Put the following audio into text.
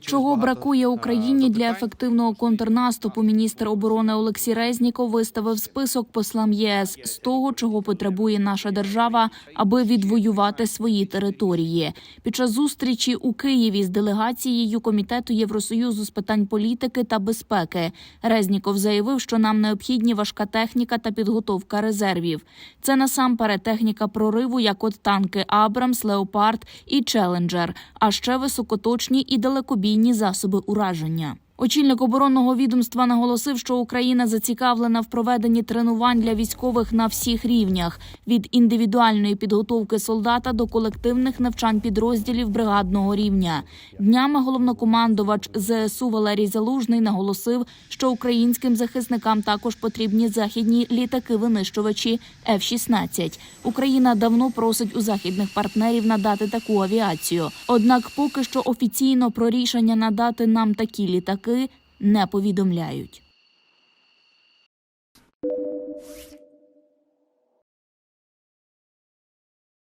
Чого бракує Україні для ефективного контрнаступу? Міністр оборони Олексій Резніков виставив список послам ЄС з того, чого потребує наша держава, аби відвоювати свої території. Під час зустрічі у Києві з делегацією комітету Євросоюзу з питань політики та безпеки Резніков заявив, що нам необхідні важка техніка та підготовка резервів. Це насамперед техніка прориву, як от танки Абрамс, Леопард і Челенджер, а ще високоточні і далекобійні засоби ураження. Очільник оборонного відомства наголосив, що Україна зацікавлена в проведенні тренувань для військових на всіх рівнях від індивідуальної підготовки солдата до колективних навчань підрозділів бригадного рівня. Днями головнокомандувач ЗСУ Валерій Залужний наголосив, що українським захисникам також потрібні західні літаки-винищувачі F-16. Україна давно просить у західних партнерів надати таку авіацію. Однак, поки що офіційно про рішення надати нам такі літаки не повідомляють.